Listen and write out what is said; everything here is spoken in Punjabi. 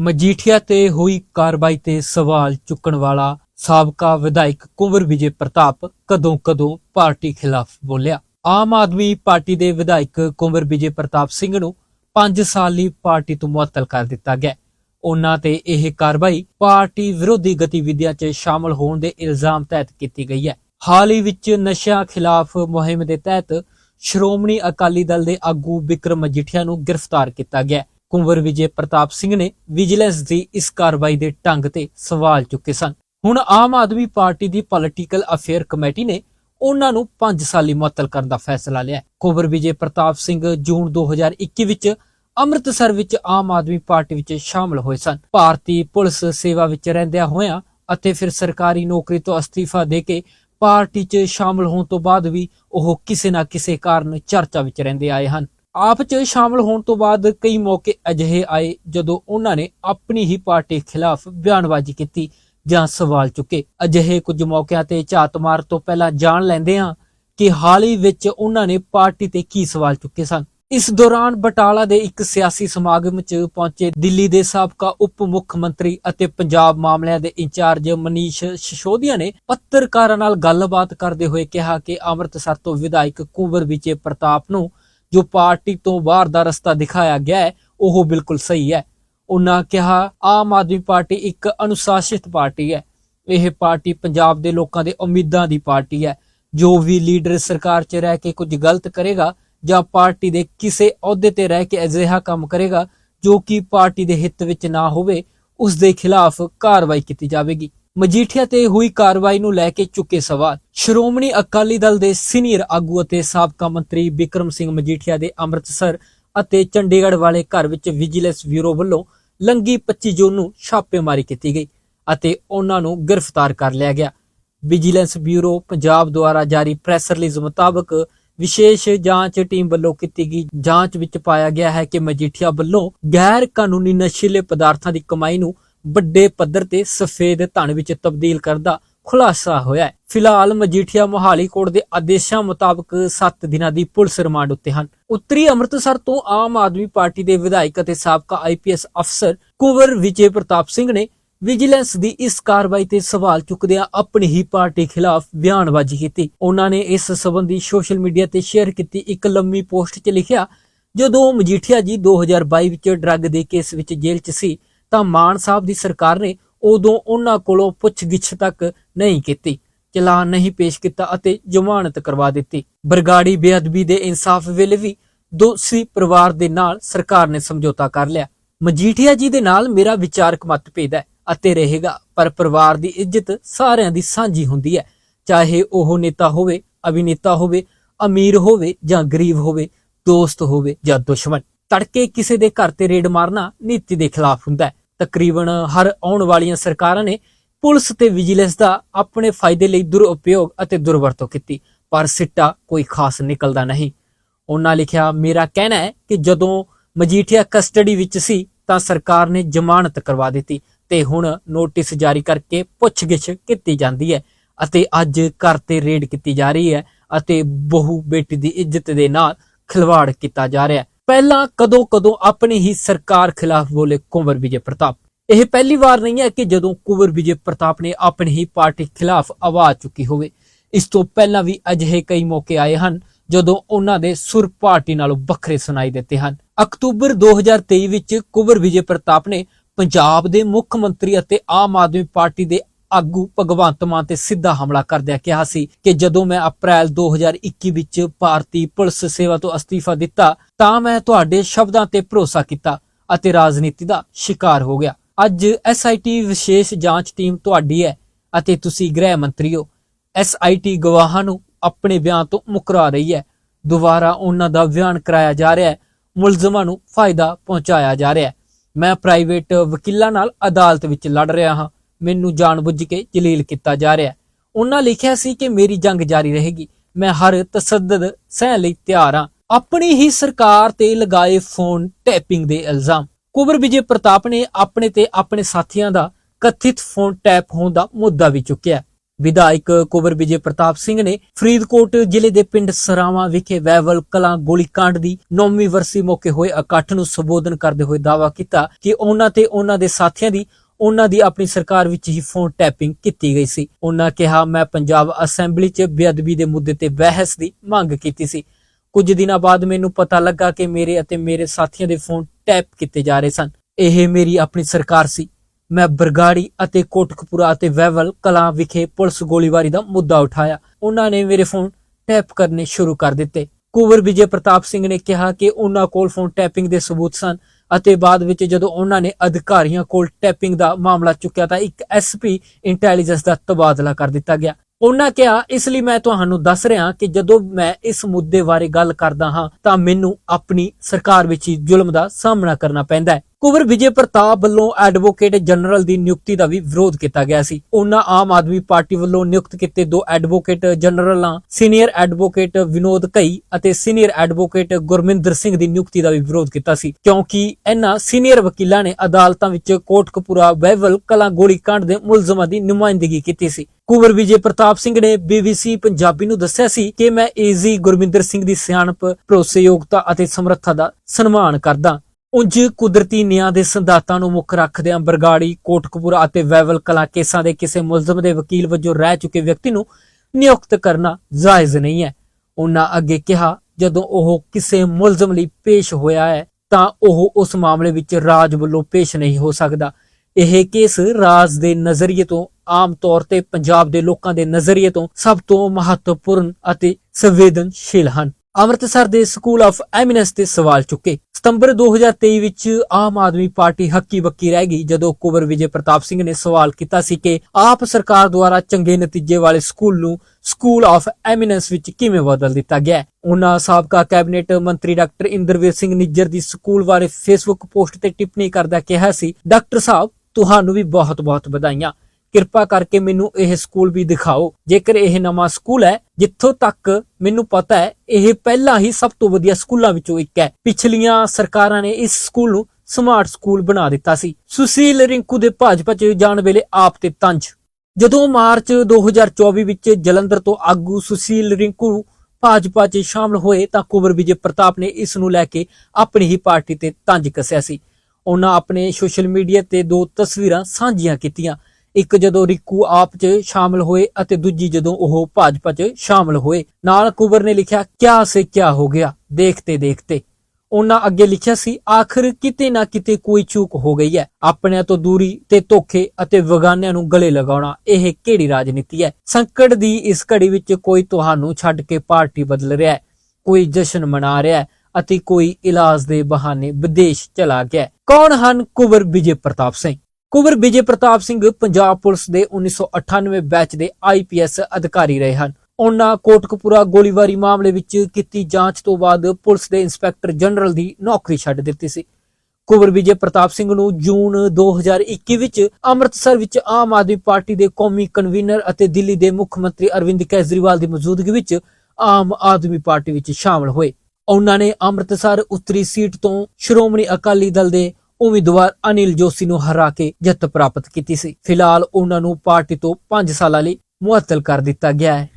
ਮਜੀਠੀਆ ਤੇ ਹੋਈ ਕਾਰਵਾਈ ਤੇ ਸਵਾਲ ਚੁੱਕਣ ਵਾਲਾ ਸਾਬਕਾ ਵਿਧਾਇਕ ਕੁੰਵਰ ਵਿਜੇ ਪ੍ਰਤਾਪ ਕਦੋਂ ਕਦੋਂ ਪਾਰਟੀ ਖਿਲਾਫ ਬੋਲਿਆ। ਆਮ ਆਦਮੀ ਪਾਰਟੀ ਦੇ ਵਿਧਾਇਕ ਕੁੰਵਰ ਵਿਜੇ ਪ੍ਰਤਾਪ ਸਿੰਘ ਨੂੰ 5 ਸਾਲ ਲਈ ਪਾਰਟੀ ਤੋਂ ਮੁਅੱਤਲ ਕਰ ਦਿੱਤਾ ਗਿਆ। ਉਹਨਾਂ ਤੇ ਇਹ ਕਾਰਵਾਈ ਪਾਰਟੀ ਵਿਰੋਧੀ ਗਤੀਵਿਧੀਆਂ 'ਚ ਸ਼ਾਮਲ ਹੋਣ ਦੇ ਇਲਜ਼ਾਮ ਤਹਿਤ ਕੀਤੀ ਗਈ ਹੈ। ਹਾਲ ਹੀ ਵਿੱਚ ਨਸ਼ਿਆਂ ਖਿਲਾਫ ਮੁਹਿੰਮ ਦੇ ਤਹਿਤ ਸ਼੍ਰੋਮਣੀ ਅਕਾਲੀ ਦਲ ਦੇ ਆਗੂ ਵਿਕਰਮ ਮਜੀਠੀਆ ਨੂੰ ਗ੍ਰਿਫਤਾਰ ਕੀਤਾ ਗਿਆ। ਕੁੰਵਰ ਵਿਜੇ ਪ੍ਰਤਾਪ ਸਿੰਘ ਨੇ ਵਿਜੀਲੈਂਸ ਦੀ ਇਸ ਕਾਰਵਾਈ ਦੇ ਢੰਗ ਤੇ ਸਵਾਲ ਚੁੱਕੇ ਸਨ। ਹੁਣ ਆਮ ਆਦਮੀ ਪਾਰਟੀ ਦੀ ਪੋਲੀਟੀਕਲ ਅਫੇਅਰ ਕਮੇਟੀ ਨੇ ਉਹਨਾਂ ਨੂੰ 5 ਸਾਲੀ ਮੁਅੱਤਲ ਕਰਨ ਦਾ ਫੈਸਲਾ ਲਿਆ। ਹੈ। ਕੁੰਵਰ ਵਿਜੇ ਪ੍ਰਤਾਪ ਸਿੰਘ ਜੂਨ 2021 ਵਿੱਚ ਅੰਮ੍ਰਿਤਸਰ ਵਿੱਚ ਆਮ ਆਦਮੀ ਪਾਰਟੀ ਵਿੱਚ ਸ਼ਾਮਲ ਹੋਏ ਸਨ। ਭਾਰਤੀ ਪੁਲਿਸ ਸੇਵਾ ਵਿੱਚ ਰਹਿੰਦਿਆਂ ਹੋਇਆਂ ਅਤੇ ਫਿਰ ਸਰਕਾਰੀ ਨੌਕਰੀ ਤੋਂ ਅਸਤੀਫਾ ਦੇ ਕੇ ਪਾਰਟੀ 'ਚ ਸ਼ਾਮਲ ਹੋਣ ਤੋਂ ਬਾਅਦ ਵੀ ਉਹ ਕਿਸੇ ਨਾ ਕਿਸੇ ਕਾਰਨ ਚਰਚਾ ਵਿੱਚ ਰਹਿੰਦੇ ਆਏ ਹਨ। ਆਪ 'ਚ ਸ਼ਾਮਲ ਹੋਣ ਤੋਂ ਬਾਅਦ ਕਈ ਮੌਕੇ ਅਜਿਹੇ ਆਏ ਜਦੋਂ ਉਹਨਾਂ ਨੇ ਆਪਣੀ ਹੀ ਪਾਰਟੀ ਖਿਲਾਫ ਬਿਆਨਬਾਜ਼ੀ ਕੀਤੀ ਜਾਂ ਸਵਾਲ ਚੁੱਕੇ। ਅਜਿਹੇ ਕੁਝ ਮੌਕਿਆਂ ਤੇ ਝਾਤ ਮਾਰ ਤੋਂ ਪਹਿਲਾਂ ਜਾਣ ਲੈਂਦੇ ਹਾਂ ਕਿ ਹਾਲ ਹੀ ਵਿੱਚ ਉਹਨਾਂ ਨੇ ਪਾਰਟੀ ਤੇ ਕੀ ਸਵਾਲ ਚੁੱਕੇ ਸਨ। ਇਸ ਦੌਰਾਨ ਬਟਾਲਾ ਦੇ ਇੱਕ ਸਿਆਸੀ ਸਮਾਗਮ 'ਚ ਪਹੁੰਚੇ ਦਿੱਲੀ ਦੇ ਸਾਬਕਾ ਉਪ ਮੁੱਖ ਮੰਤਰੀ ਅਤੇ ਪੰਜਾਬ ਮਾਮਲਿਆਂ ਦੇ ਇੰਚਾਰਜ ਮਨੀਸ਼ ਸਿਸੋਦੀਆ ਨੇ ਪੱਤਰਕਾਰਾਂ ਨਾਲ ਗੱਲਬਾਤ ਕਰਦੇ ਹੋਏ ਕਿਹਾ ਕਿ ਅੰਮ੍ਰਿਤਸਰ ਤੋਂ ਵਿਧਾਇਕ ਕੁੰਵਰ ਵਿਜੇ ਪ੍ਰਤਾਪ ਨੂੰ ਜੋ ਪਾਰਟੀ ਤੋਂ ਬਾਹਰ ਦਾ ਰਸਤਾ ਦਿਖਾਇਆ ਗਿਆ ਹੈ, ਉਹ ਬਿਲਕੁਲ ਸਹੀ ਹੈ। ਉਹਨਾਂ ਕਿਹਾ, ਆਮ ਆਦਮੀ ਪਾਰਟੀ ਇੱਕ ਅਨੁਸ਼ਾਸਿਤ ਪਾਰਟੀ ਹੈ। ਇਹ ਪਾਰਟੀ ਪੰਜਾਬ ਦੇ ਲੋਕਾਂ ਦੇ ਉਮੀਦਾਂ ਦੀ ਪਾਰਟੀ ਹੈ। ਜੋ ਵੀ ਲੀਡਰ ਸਰਕਾਰ 'ਚ ਰਹਿ ਕੇ ਕੁਝ ਗਲਤ ਕਰੇਗਾ ਜਾਂ ਪਾਰਟੀ ਦੇ ਕਿਸੇ ਅਹੁਦੇ ਤੇ ਰਹਿ ਕੇ ਅਜਿਹਾ ਕੰਮ ਕਰੇਗਾ ਜੋ ਕਿ ਪਾਰਟੀ ਦੇ ਹਿੱਤ ਵਿੱਚ ਨਾ ਹੋਵੇ, ਉਸ ਦੇ ਖਿਲਾਫ ਕਾਰਵਾਈ ਕੀਤੀ ਜਾਵੇਗੀ। ਮਜੀਠੀਆ ਤੇ ਹੋਈ ਕਾਰਵਾਈ ਨੂੰ ਲੈ ਕੇ ਚੁੱਕੇ ਸਵਾਲ। ਸ਼੍ਰੋਮਣੀ ਅਕਾਲੀ ਦਲ ਦੇ ਸੀਨੀਅਰ ਆਗੂ ਅਤੇ ਸਾਬਕਾ ਮੰਤਰੀ ਵਿਕਰਮ ਸਿੰਘ ਮਜੀਠੀਆ ਦੇ ਅੰਮ੍ਰਿਤਸਰ ਅਤੇ ਚੰਡੀਗੜ੍ਹ ਵਾਲੇ ਘਰ ਵਿੱਚ ਵਿਜੀਲੈਂਸ ਬਿਊਰੋ ਵੱਲੋਂ ਲੰਗੀ 25 ਜੂਨ ਨੂੰ ਛਾਪੇਮਾਰੀ ਕੀਤੀ ਗਈ ਅਤੇ ਉਹਨਾਂ ਨੂੰ ਗ੍ਰਿਫਤਾਰ ਕਰ ਲਿਆ ਗਿਆ। ਵਿਜੀਲੈਂਸ ਬਿਊਰੋ ਪੰਜਾਬ ਦੁਆਰਾ ਜਾਰੀ ਪ੍ਰੈਸ ਰਿਲੀਜ਼ ਮੁਤਾਬਕ ਵਿਸ਼ੇਸ਼ ਜਾਂਚ ਟੀਮ ਵੱਲੋਂ ਕੀਤੀ ਗਈ ਜਾਂਚ ਵਿੱਚ ਪਾਇਆ ਗਿਆ ਹੈ ਕਿ ਮਜੀਠੀਆ ਵੱਲੋਂ ਗੈਰ ਕਾਨੂੰਨੀ ਨਸ਼ੀਲੇ ਪਦਾਰਥਾਂ ਦੀ ਕਮਾਈ ਨੂੰ ਵੱਡੇ ਪੱਧਰ ਤੇ ਸਫੇਦ ਧਨ ਵਿੱਚ ਤਬਦੀਲ ਕਰਨ ਦਾ ਖੁਲਾਸਾ ਹੋਇਆ ਹੈ। ਫਿਲਹਾਲ ਮਜੀਠੀਆ ਮੋਹਾਲੀ ਕੋਰਟ ਦੇ ਆਦੇਸ਼ਾਂ ਮੁਤਾਬਕ 7 ਦਿਨਾਂ ਦੀ ਪੁਲਿਸ ਰਿਮਾਂਡ ਉੱਤੇ ਹਨ। ਉੱਤਰੀ ਅੰਮ੍ਰਿਤਸਰ ਤੋਂ ਆਮ ਆਦਮੀ ਪਾਰਟੀ ਦੇ ਵਿਧਾਇਕ ਅਤੇ ਸਾਬਕਾ ਆਈਪੀਐਸ ਅਫਸਰ ਕੁੰਵਰ ਵਿਜੇ ਪ੍ਰਤਾਪ ਸਿੰਘ ਨੇ ਵਿਜੀਲੈਂਸ ਦੀ ਇਸ ਕਾਰਵਾਈ ਤੇ ਸਵਾਲ ਚੁੱਕਦਿਆਂ ਆਪਣੀ ਹੀ ਪਾਰਟੀ ਖਿਲਾਫ ਬਿਆਨਬਾਜ਼ੀ ਕੀਤੀ। ਉਹਨਾਂ ਨੇ ਇਸ ਸੰਬੰਧੀ ਸੋਸ਼ਲ ਮੀਡੀਆ ਤੇ ਸ਼ੇਅਰ ਕੀਤੀ ਇੱਕ ਲੰਮੀ ਪੋਸਟ 'ਚ ਲਿਖਿਆ, ਜਦੋਂ ਮਜੀਠੀਆ ਜੀ 2022 ਵਿੱਚ ਡਰੱਗ ਦੇ ਕੇਸ ਵਿੱਚ ਜੇਲ੍ਹ 'ਚ ਸੀ ਤਾਂ ਮਾਨ ਸਾਹਿਬ ਦੀ ਸਰਕਾਰ ਨੇ ਉਦੋਂ ਉਹਨਾਂ ਕੋਲੋਂ ਪੁੱਛਗਿੱਛ ਤੱਕ ਨਹੀਂ ਕੀਤੀ, ਚਲਾਨ ਨਹੀਂ ਪੇਸ਼ ਕੀਤਾ ਅਤੇ ਜ਼ਮਾਨਤ ਕਰਵਾ ਦਿੱਤੀ। ਬਰਗਾੜੀ ਬੇਅਦਬੀ ਦੇ ਇਨਸਾਫ ਵੇਲੇ ਵੀ ਦੋਸ਼ੀ ਪਰਿਵਾਰ ਦੇ ਨਾਲ ਸਰਕਾਰ ਨੇ ਸਮਝੌਤਾ ਕਰ ਲਿਆ। ਮਜੀਠੀਆ ਜੀ ਦੇ ਨਾਲ ਮੇਰਾ ਵਿਚਾਰਕ ਮਤਭੇਦ ਹੈ ਅਤੇ ਰਹੇਗਾ, ਪਰ ਪਰਿਵਾਰ ਦੀ ਇੱਜ਼ਤ ਸਾਰਿਆਂ ਦੀ ਸਾਂਝੀ ਹੁੰਦੀ ਹੈ। ਚਾਹੇ ਉਹ ਨੇਤਾ ਹੋਵੇ, ਅਭਿਨੇਤਾ ਹੋਵੇ, ਅਮੀਰ ਹੋਵੇ ਜਾਂ ਗਰੀਬ ਹੋਵੇ, ਦੋਸਤ ਹੋਵੇ ਜਾਂ ਦੁਸ਼ਮਣ, ਤੜਕੇ ਕਿਸੇ ਦੇ ਘਰ ਤੇ ਰੇਡ ਮਾਰਨਾ ਨੀਤੀ ਦੇ ਖਿਲਾਫ ਹੁੰਦਾ ਹੈ। ਤਕਰੀਬਨ ਹਰ ਆਉਣ ਵਾਲੀਆਂ ਸਰਕਾਰਾਂ ਨੇ ਪੁਲਿਸ ਤੇ ਵਿਜੀਲੈਂਸ ਦਾ ਆਪਣੇ ਫਾਇਦੇ ਲਈ ਦੁਰਉਪਯੋਗ ਅਤੇ ਦੁਰਵਰਤੋਂ ਕੀਤੀ, ਪਰ ਸਿੱਟਾ ਕੋਈ ਖਾਸ ਨਿਕਲਦਾ ਨਹੀਂ। ਉਹਨਾਂ ਲਿਖਿਆ, ਮੇਰਾ ਕਹਿਣਾ ਹੈ ਕਿ ਜਦੋਂ ਮਜੀਠੀਆ ਕਸਟਡੀ ਵਿੱਚ ਸੀ, ਤਾਂ ਸਰਕਾਰ ਨੇ ਜ਼ਮਾਨਤ ਕਰਵਾ ਦਿੱਤੀ ਤੇ ਹੁਣ ਨੋਟਿਸ ਜਾਰੀ ਕਰਕੇ ਪੁੱਛਗਿੱਛ ਕੀਤੀ ਜਾਂਦੀ ਹੈ ਅਤੇ ਅੱਜ ਘਰ ਤੇ ਰੇਡ ਕੀਤੀ ਜਾ ਰਹੀ ਹੈ ਅਤੇ ਬਹੂ ਬੇਟੀ ਦੀ ਇੱਜ਼ਤ ਦੇ ਨਾਲ ਖਿਲਵਾੜ ਕੀਤਾ ਜਾ ਰਿਹਾ ਹੈ। ਪਹਿਲਾਂ ਕਦੋਂ ਕਦੋਂ ਆਪਣੀ ਹੀ ਸਰਕਾਰ ਖਿਲਾਫ ਬੋਲੇ ਕੁੰਵਰ ਵਿਜੇ ਪ੍ਰਤਾਪ। ਇਹ ਪਹਿਲੀ ਵਾਰ ਨਹੀਂ ਹੈ ਕਿ ਜਦੋਂ ਕੁੰਵਰ ਵਿਜੇ ਪ੍ਰਤਾਪ ਨੇ ਆਪਣੀ ਹੀ ਪਾਰਟੀ ਖਿਲਾਫ ਆਵਾਜ਼ ਚੁੱਕੀ ਹੋਵੇ। ਇਸ ਤੋਂ ਪਹਿਲਾਂ ਵੀ ਅਜਿਹੇ ਕਈ ਮੌਕੇ ਆਏ ਹਨ ਜਦੋਂ ਉਹਨਾਂ ਦੇ ਸੁਰ ਪਾਰਟੀ ਨਾਲੋਂ ਵੱਖਰੇ ਸੁਣਾਈ ਦਿੱਤੇ ਹਨ। ਅਕਤੂਬਰ 2023 ਵਿੱਚ ਕੁੰਵਰ ਵਿਜੇ ਪ੍ਰਤਾਪ ਨੇ ਪੰਜਾਬ ਦੇ ਮੁੱਖ ਮੰਤਰੀ ਅਤੇ ਆਮ ਆਦਮੀ ਪਾਰਟੀ ਦੇ ਆਗੂ ਭਗਵੰਤ ਮਾਨ ਤੇ ਸਿੱਧਾ ਹਮਲਾ ਕਰਦਿਆਂ ਕਿਹਾ ਸੀ ਕਿ ਜਦੋਂ ਮੈਂ ਅਪ੍ਰੈਲ 2021 ਵਿੱਚ ਭਾਰਤੀ ਪੁਲਿਸ ਸੇਵਾ ਤੋਂ ਅਸਤੀਫਾ ਦਿੱਤਾ, ਤਾਂ ਮੈਂ ਤੁਹਾਡੇ ਸ਼ਬਦਾਂ ਤੇ ਭਰੋਸਾ ਕੀਤਾ ਅਤੇ ਰਾਜਨੀਤੀ ਦਾ ਸ਼ਿਕਾਰ ਹੋ ਗਿਆ। ਅੱਜ ਐਸਆਈਟੀ ਵਿਸ਼ੇਸ਼ ਜਾਂਚ ਟੀਮ ਤੁਹਾਡੀ ਹੈ ਅਤੇ ਤੁਸੀਂ ਗ੍ਰਹਿ ਮੰਤਰੀ ਹੋ। ਐਸਆਈਟੀ ਗਵਾਹਾਂ ਨੂੰ ਆਪਣੇ ਬਿਆਨ ਤੋਂ ਮੁਕਰਾ ਰਹੀ ਹੈ। ਦੁਬਾਰਾ ਉਹਨਾਂ ਦਾ ਬਿਆਨ ਕਰਾਇਆ ਜਾ ਰਿਹਾ ਹੈ। ਮੁਲਜ਼ਮਾਂ ਨੂੰ ਫਾਇਦਾ ਪਹੁੰਚਾਇਆ ਜਾ ਰਿਹਾ ਹੈ। ਮੈਂ ਪ੍ਰਾਈਵੇਟ ਵਕੀਲਾਂ ਨਾਲ ਅਦਾਲਤ ਵਿੱਚ ਲੜ ਰਿਹਾ ਹਾਂ। ਮੈਨੂੰ ਜਾਣਬੁੱਝ ਕੇ ਜਲੀਲ ਕੀਤਾ ਜਾ ਰਿਹਾ ਉਹਨਾਂ ਲਿਖਿਆ ਸੀ ਕਿ ਮੇਰੀ ਜੰਗ ਜਾਰੀ ਰਹੇਗੀ। ਮੈਂ ਹਰ ਤਸੱਦਦ ਸਹਿਣ ਲਈ ਤਿਆਰ ਹਾਂ। ਆਪਣੀ ਹੀ ਸਰਕਾਰ ਤੇ ਲਗਾਏ ਫੋਨ ਟੈਪਿੰਗ ਦੇ ਇਲਜ਼ਾਮ। ਕੁਬਰ ਵਿਜੇ ਪ੍ਰਤਾਪ ਨੇ ਆਪਣੇ ਤੇ ਆਪਣੇ ਸਾਥੀਆਂ ਦਾ ਕਥਿਤ ਫੋਨ ਟੈਪ ਹੋਣ ਦਾ ਮੁੱਦਾ ਵੀ ਚੁੱਕਿਆ ਵਿਧਾਇਕ ਕੁਵਰ ਵਿਜੇ ਪ੍ਰਤਾਪ ਸਿੰਘ ਨੇ ਫਰੀਦਕੋਟ ਜ਼ਿਲ੍ਹੇ ਦੇ ਪਿੰਡ ਸਰਾਵਾਂ ਵਿਖੇ ਵੈਵਲ ਕਲਾਂ ਗੋਲੀकांड ਦੀ 9ਵੀਂ ਵਰਸੀ ਮੌਕੇ ਹੋਏ ਇਕੱਠ ਨੂੰ ਸੰਬੋਧਨ ਕਰਦੇ ਹੋਏ ਦਾਅਵਾ ਕੀਤਾ ਕਿ ਉਹਨਾਂ ਤੇ ਉਹਨਾਂ ਦੇ ਸਾਥੀਆਂ ਦੀ ਉਹਨਾਂ ਦੀ ਆਪਣੀ ਸਰਕਾਰ ਵਿੱਚ ਹੀ ਫੋਨ ਟੈਪਿੰਗ ਕੀਤੀ ਗਈ ਸੀ। ਉਹਨਾਂ ਕਿਹਾ, ਮੈਂ ਪੰਜਾਬ ਅਸੈਂਬਲੀ 'ਚ ਬੇਅਦਬੀ ਦੇ ਮੁੱਦੇ ਤੇ ਬਹਿਸ ਦੀ ਮੰਗ ਕੀਤੀ ਸੀ। ਕੁਝ ਦਿਨਾਂ ਬਾਅਦ ਮੈਨੂੰ ਪਤਾ ਲੱਗਾ ਕਿ ਮੇਰੇ ਅਤੇ ਮੇਰੇ ਸਾਥੀਆਂ ਦੇ ਫੋਨ ਟੈਪ ਕੀਤੇ ਜਾ ਰਹੇ ਸਨ। ਇਹ ਮੇਰੀ ਆਪਣੀ ਸਰਕਾਰ ਸੀ। ਮੈਂ ਬਰਗਾੜੀ ਅਤੇ ਕੋਟਕਪੂਰਾ ਅਤੇ ਵੈਵਲ ਕਲਾਂ ਵਿਖੇ ਪੁਲਿਸ ਗੋਲੀਬਾਰੀ ਦਾ ਮੁੱਦਾ ਉਠਾਇਆ। ਉਹਨਾਂ ਨੇ ਮੇਰੇ ਫੋਨ ਟੈਪ ਕਰਨੇ ਸ਼ੁਰੂ ਕਰ ਦਿੱਤੇ। ਕੁਵਰ ਵਿਜੇ ਪ੍ਰਤਾਪ ਸਿੰਘ ਨੇ ਕਿਹਾ ਕਿ ਉਹਨਾਂ ਕੋਲ ਫੋਨ ਟੈਪਿੰਗ ਦੇ ਸਬੂਤ ਸਨ। ਅਤੇ ਬਾਅਦ ਵਿੱਚ ਜਦੋਂ ਉਹਨਾਂ ਨੇ ਅਧਿਕਾਰੀਆਂ ਕੋਲ ਟੈਪਿੰਗ ਦਾ ਮਾਮਲਾ ਚੁੱਕਿਆ ਤਾਂ ਇੱਕ ਐਸਪੀ ਇੰਟੈਲੀਜੈਂਸ ਦਾ ਤਬਾਦਲਾ ਕਰ ਦਿੱਤਾ ਗਿਆ। ਉਹਨਾਂ ਕਿਹਾ, ਇਸ ਲਈ ਮੈਂ ਤੁਹਾਨੂੰ ਦੱਸ ਰਿਹਾ ਕਿ ਜਦੋਂ ਮੈਂ ਇਸ ਮੁੱਦੇ ਬਾਰੇ ਗੱਲ ਕਰਦਾ ਹਾਂ ਤਾਂ ਮੈਨੂੰ ਆਪਣੀ ਸਰਕਾਰ ਵਿੱਚ ਹੀ ਜ਼ੁਲਮ ਦਾ ਸਾਹਮਣਾ ਕਰਨਾ ਪੈਂਦਾ ਹੈ। ਕੁਵਰ ਵਿਜੇ ਪ੍ਰਤਾਪ ਵੱਲੋਂ ਐਡਵੋਕੇਟ ਜਨਰਲ ਦੀ ਨਿਯੁਕਤੀ ਦਾ ਵੀ ਵਿਰੋਧ ਕੀਤਾ ਗਿਆ ਸੀ। ਉਹਨਾਂ ਆਮ ਆਦਮੀ ਪਾਰਟੀ ਵੱਲੋਂ ਨਿਯੁਕਤ ਕੀਤੇ ਦੋ ਐਡਵੋਕੇਟ ਜਨਰਲਾਂ ਸੀਨੀਅਰ ਐਡਵੋਕੇਟ ਵਿਨੋਦ ਕਈ ਅਤੇ ਸੀਨੀਅਰ ਐਡਵੋਕੇਟ ਗੁਰਮਿੰਦਰ ਸਿੰਘ ਦੀ ਨਿਯੁਕਤੀ ਦਾ ਵੀ ਵਿਰੋਧ ਕੀਤਾ ਸੀ। ਕਿਉਂਕਿ ਇਹਨਾਂ ਸੀਨੀਅਰ ਵਕੀਲਾਂ ਨੇ ਅਦਾਲਤਾਂ ਵਿੱਚ ਕੋਟਕਪੂਰਾ ਵੈਵਲ ਕਲਾਂ ਗੋਲੀकांड ਦੇ ਮੁਲਜ਼ਮਾਂ ਦੀ ਨੁਮਾਇੰਦਗੀ ਕੀਤੀ ਸੀ। ਕੁਵਰ ਵਿਜੇ ਪ੍ਰਤਾਪ ਸਿੰਘ ਨੇ BBC ਪੰਜਾਬੀ ਨੂੰ ਦੱਸਿਆ ਸੀ ਕਿ ਮੈਂ ਏਜੀ ਗੁਰਮਿੰਦਰ ਸਿੰਘ ਦੀ ਸਿਆਣਪ, ਭਰੋਸੇਯੋਗਤਾ ਅਤੇ ਸਮਰੱਥਾ ਦਾ ਸਨਮਾਨ ਕਰਦਾ ਉਂਝ ਕੁਦਰਤੀ ਨਿਆਂ ਦੇ ਸਿਧਾਂਤਾਂ ਨੂੰ ਮੁੱਖ ਰੱਖਦਿਆਂ ਬਰਗਾੜੀ, ਕੋਟਕਪੂਰਾ ਅਤੇ ਵੈਵਲ ਕਲਾ ਕੇਸਾਂ ਦੇ ਕਿਸੇ ਮੁਲਜ਼ਮ ਦੇ ਵਕੀਲ ਵਜੋਂ ਰਹਿ ਚੁੱਕੇ ਵਿਅਕਤੀ ਨੂੰ ਨਿਯੁਕਤ ਕਰਨਾ ਜਾਇਜ਼ ਨਹੀਂ ਹੈ। ਉਹਨਾਂ ਅੱਗੇ ਕਿਹਾ, ਜਦੋਂ ਉਹ ਕਿਸੇ ਮੁਲਜ਼ਮ ਲਈ ਪੇਸ਼ ਹੋਇਆ ਹੈ, ਤਾਂ ਉਹ ਉਸ ਮਾਮਲੇ ਵਿੱਚ ਰਾਜ ਵੱਲੋਂ ਪੇਸ਼ ਨਹੀਂ ਹੋ ਸਕਦਾ। ਇਹ ਕੇਸ ਰਾਜ ਦੇ ਨਜ਼ਰੀਏ ਤੋਂ ਆਮ ਤੌਰ ਤੇ ਪੰਜਾਬ ਦੇ ਲੋਕਾਂ ਦੇ ਨਜ਼ਰੀਏ ਤੋਂ ਸਭ ਤੋਂ ਮਹੱਤਵਪੂਰਨ ਅਤੇ ਸੰਵੇਦਨਸ਼ੀਲ ਹਨ। ਅੰਮ੍ਰਿਤਸਰ ਦੇ ਸਕੂਲ ਆਫ ਐਮਿਨੈਂਸ ਤੇ ਸਵਾਲ ਚੁੱਕੇ। ਸਤੰਬਰ 2023 ਵਿੱਚ ਆਮ ਆਦਮੀ ਪਾਰਟੀ ਹੱਕੀ ਬੱਕੀ ਰਹਿ ਗਈ, ਜਦੋਂ ਕੁਵਰ ਵਿਜੇ ਪ੍ਰਤਾਪ ਸਿੰਘ ਨੇ ਸਵਾਲ ਕੀਤਾ ਸੀ ਕਿ ਆਪ ਸਰਕਾਰ ਦੁਆਰਾ ਚੰਗੇ ਨਤੀਜੇ ਵਾਲੇ ਸਕੂਲ ਨੂੰ ਸਕੂਲ ਆਫ ਐਮਿਨੈਂਸ ਵਿੱਚ ਕਿਵੇਂ ਬਦਲ ਦਿੱਤਾ ਗਿਆ ਉਹਨਾਂ ਸਾਬਕਾ ਕੈਬਨਿਟ ਮੰਤਰੀ ਡਾਕਟਰ ਇੰਦਰਵੀਰ ਸਿੰਘ ਨਿੱਜਰ ਦੀ ਸਕੂਲ ਬਾਰੇ ਫੇਸਬੁੱਕ ਪੋਸਟ ਤੇ ਟਿੱਪਣੀ ਕਰਦਾ ਕਿਹਾ ਸੀ, ਡਾਕਟਰ ਸਾਹਿਬ, ਤੁਹਾਨੂੰ ਵੀ ਬਹੁਤ-ਬਹੁਤ ਵਧਾਈਆਂ। ਕਿਰਪਾ ਕਰਕੇ ਮੈਨੂੰ ਇਹ ਸਕੂਲ ਵੀ ਦਿਖਾਓ। ਜੇਕਰ ਇਹ ਨਵਾਂ ਸਕੂਲ ਹੈ, ਜਿੱਥੋਂ ਤੱਕ ਮੈਨੂੰ ਪਤਾ ਹੈ, ਇਹ ਪਹਿਲਾਂ ਹੀ ਸਭ ਤੋਂ ਵਧੀਆ ਸਕੂਲਾਂ ਵਿੱਚੋਂ ਇੱਕ ਹੈ। ਪਿਛਲੀਆਂ ਸਰਕਾਰਾਂ ਨੇ ਇਸ ਸਕੂਲ ਨੂੰ ਸਮਾਰਟ ਸਕੂਲ ਬਣਾ ਦਿੱਤਾ ਸੀ। ਸੁਸ਼ੀਲ ਰਿੰਕੂ ਦੇ ਭਾਜਪਾ ਚ ਜਾਣ ਵੇਲੇ ਆਪ ਤੇ ਤੰਜ। ਜਦੋਂ ਮਾਰਚ 2024 ਵਿੱਚ ਜਲੰਧਰ ਤੋਂ ਆਗੂ ਸੁਸ਼ੀਲ ਰਿੰਕੂ ਭਾਜਪਾ 'ਚ ਸ਼ਾਮਲ ਹੋਏ, ਤਾਂ ਕੁਵਰ ਵਿਜੇ ਪ੍ਰਤਾਪ ਨੇ ਇਸ ਨੂੰ ਲੈ ਕੇ ਆਪਣੀ ਹੀ ਪਾਰਟੀ ਤੇ ਤੰਜ ਕੱਸਿਆ ਸੀ। ਉਹਨਾਂ ਆਪਣੇ ਸੋਸ਼ਲ ਮੀਡੀਆ ਤੇ ਦੋ ਤਸਵੀਰਾਂ ਸਾਂਝੀਆਂ ਕੀਤੀਆਂ। ਇੱਕ ਜਦੋਂ ਰਿੰਕੂ ਆਪ 'ਚ ਸ਼ਾਮਲ ਹੋਏ ਅਤੇ ਦੂਜੀ ਜਦੋਂ ਉਹ ਭਾਜਪਾ 'ਚ ਸ਼ਾਮਲ ਹੋਏ, ਨਾਲ ਕੁਵਰ ਨੇ ਲਿਖਿਆ, ਕਿਆ ਸੇ ਕਿਆ ਹੋ ਗਿਆ? ਦੇਖਤੇ ਦੇਖਤੇ। ਉਹਨਾਂ ਅੱਗੇ ਲਿਖਿਆ ਸੀ, ਆਖਰ ਕਿਤੇ ਨਾ ਕਿਤੇ ਕੋਈ ਚੂਕ ਹੋ ਗਈ ਹੈ। ਆਪਣਿਆਂ ਤੋਂ ਦੂਰੀ ਤੇ ਧੋਖੇ ਅਤੇ ਵਗਾਨਿਆਂ ਨੂੰ ਗਲੇ ਲਗਾਉਣਾ, ਇਹ ਕਿਹੜੀ ਰਾਜਨੀਤੀ ਹੈ? ਸੰਕਟ ਦੀ ਇਸ ਘੜੀ ਵਿੱਚ ਕੋਈ ਤੁਹਾਨੂੰ ਛੱਡ ਕੇ ਪਾਰਟੀ ਬਦਲ ਰਿਹਾ ਹੈ, ਕੋਈ ਜਸ਼ਨ ਮਨਾ ਰਿਹਾ ਹੈ ਅਤੇ ਕੋਈ ਇਲਾਜ ਦੇ ਬਹਾਨੇ ਵਿਦੇਸ਼ ਚਲਾ ਗਿਆ ਕੌਣ ਹਨ ਕੁਵਰ, ਵਿਜੇ ਪ੍ਰਤਾਪ ਸਿੰਘ? ਕੁਵਰ ਵਿਜੇ ਪ੍ਰਤਾਪ ਸਿੰਘ ਪੰਜਾਬ ਪੁਲਿਸ ਦੇ 1998 ਬੈਚ ਦੇ ਆਈਪੀਐਸ ਅਧਿਕਾਰੀ ਰਹੇ ਹਨ। ਉਹਨਾਂ ਕੋਟਕਪੂਰਾ ਗੋਲੀਬਾਰੀ ਮਾਮਲੇ ਵਿੱਚ ਕੀਤੀ ਜਾਂਚ ਤੋਂ ਬਾਅਦ ਪੁਲਿਸ ਦੇ ਇੰਸਪੈਕਟਰ ਜਨਰਲ ਦੀ ਨੌਕਰੀ ਛੱਡ ਦਿੱਤੀ ਸੀ। ਕੁਵਰ ਵਿਜੇ ਪ੍ਰਤਾਪ ਸਿੰਘ ਨੂੰ ਜੂਨ 2021 ਵਿੱਚ ਅੰਮ੍ਰਿਤਸਰ ਵਿੱਚ ਆਮ ਆਦਮੀ ਪਾਰਟੀ ਦੇ ਕੌਮੀ ਕਨਵੀਨਰ ਅਤੇ ਦਿੱਲੀ ਦੇ ਮੁੱਖ ਮੰਤਰੀ ਅਰਵਿੰਦ ਕੇਜਰੀਵਾਲ ਦੀ ਮੌਜੂਦਗੀ ਵਿੱਚ ਆਮ ਆਦਮੀ ਪਾਰਟੀ ਵਿੱਚ ਸ਼ਾਮਲ ਹੋਏ। ਉਹਨਾਂ ਨੇ ਅੰਮ੍ਰਿਤਸਰ ਉੱਤਰੀ ਸੀਟ ਤੋਂ ਸ਼੍ਰੋਮਣੀ ਅਕਾਲੀ ਦਲ ਦੇ ਉਮੀਦਵਾਰ ਅਨਿਲ ਜੋਸ਼ੀ ਨੂੰ ਹਰਾ ਕੇ ਜਿੱਤ ਪ੍ਰਾਪਤ ਕੀਤੀ ਸੀ। ਫਿਲਹਾਲ ਉਹਨਾਂ ਨੂੰ ਪਾਰਟੀ ਤੋਂ 5 ਸਾਲਾਂ ਲਈ ਮੁਅੱਤਲ ਕਰ ਦਿੱਤਾ ਗਿਆ ਹੈ।